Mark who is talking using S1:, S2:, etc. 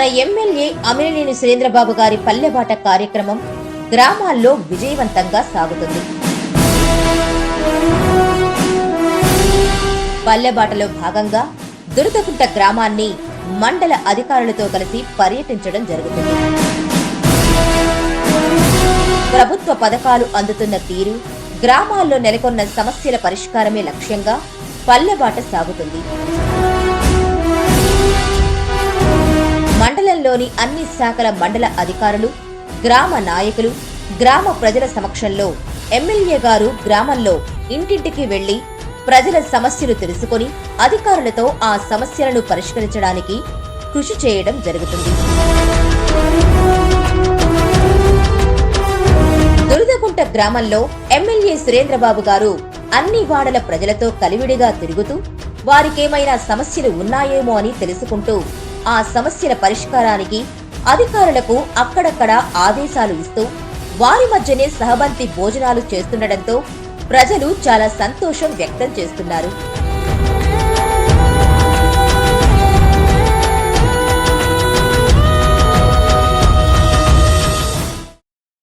S1: మన ఎమ్మెల్యే అమిలినేని సురేంద్రబాబు గారి పల్లెబాట కార్యక్రమం గ్రామాల్లో విజయవంతంగా సాగుతుంది. పల్లెబాటలో భాగంగా దురదకుంట గ్రామాన్ని మండల అధికారులతో కలిసి పర్యటించడం జరుగుతుంది. ప్రభుత్వ పథకాలు అందుతున్న తీరు గ్రామాల్లో నెలకొన్న సమస్యల పరిష్కారమే లక్ష్యంగా పల్లెబాట సాగుతుంది. జిల్లాలోని అన్ని శాఖల మండల అధికారులు గ్రామ నాయకులు గ్రామ ప్రజల సమక్షంలో ఎమ్మెల్యే గారు గ్రామంలో ఇంటింటికి వెళ్ళి ప్రజల సమస్యలు తెలుసుకొని అధికారులతో ఆ సమస్యలను పరిష్కరించడానికి కృషి చేయడం జరుగుతుంది. దురదగుంట గ్రామంలో ఎమ్మెల్యే సురేంద్రబాబు గారు అన్ని వాడల ప్రజలతో కలివిడిగా తిరుగుతూ వారికేమైనా సమస్యలు ఉన్నాయేమో అని తెలుసుకుంటూ ఆ సమస్యల పరిష్కారానికి అధికారులకు అక్కడక్కడ ఆదేశాలు ఇస్తూ వారి మధ్యనే సహబంతి భోజనాలు చేస్తుండటంతో ప్రజలు చాలా సంతోషం వ్యక్తం చేస్తున్నారు.